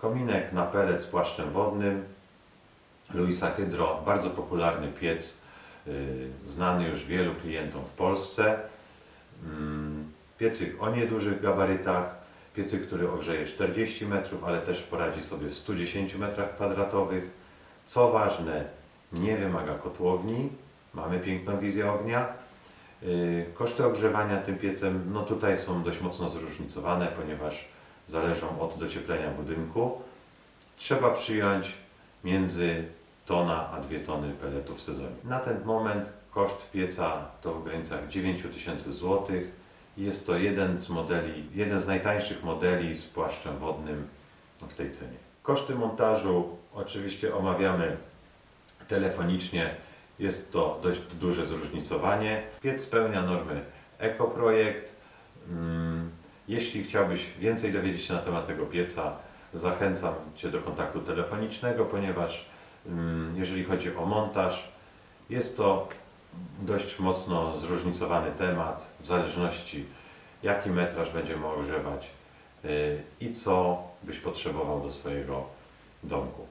Kominek na pelet z płaszczem wodnym, Luisa Hydro, bardzo popularny piec, y, znany już wielu klientom w Polsce. Mm, Piecyk o niedużych gabarytach, piecyk, który ogrzeje 40 metrów, ale też poradzi sobie w 110 metrach kwadratowych. Co ważne, nie wymaga kotłowni, mamy piękną wizję ognia. Y, Koszty ogrzewania tym piecem, no tutaj są dość mocno zróżnicowane, ponieważ zależą od docieplenia budynku. Trzeba przyjąć między tona a 2 tony peletów w sezonie. Na ten moment koszt pieca to w granicach 9000 zł. Jest to jeden z modeli, jeden z najtańszych modeli z płaszczem wodnym w tej cenie. Koszty montażu oczywiście omawiamy telefonicznie. Jest to dość duże zróżnicowanie. Piec spełnia normy ekoprojekt. Mm, Jeśli chciałbyś więcej dowiedzieć się na temat tego pieca, zachęcam Cię do kontaktu telefonicznego, ponieważ mm, jeżeli chodzi o montaż, jest to dość mocno zróżnicowany temat w zależności jaki metraż będziemy ogrzewać y, i co byś potrzebował do swojego domku.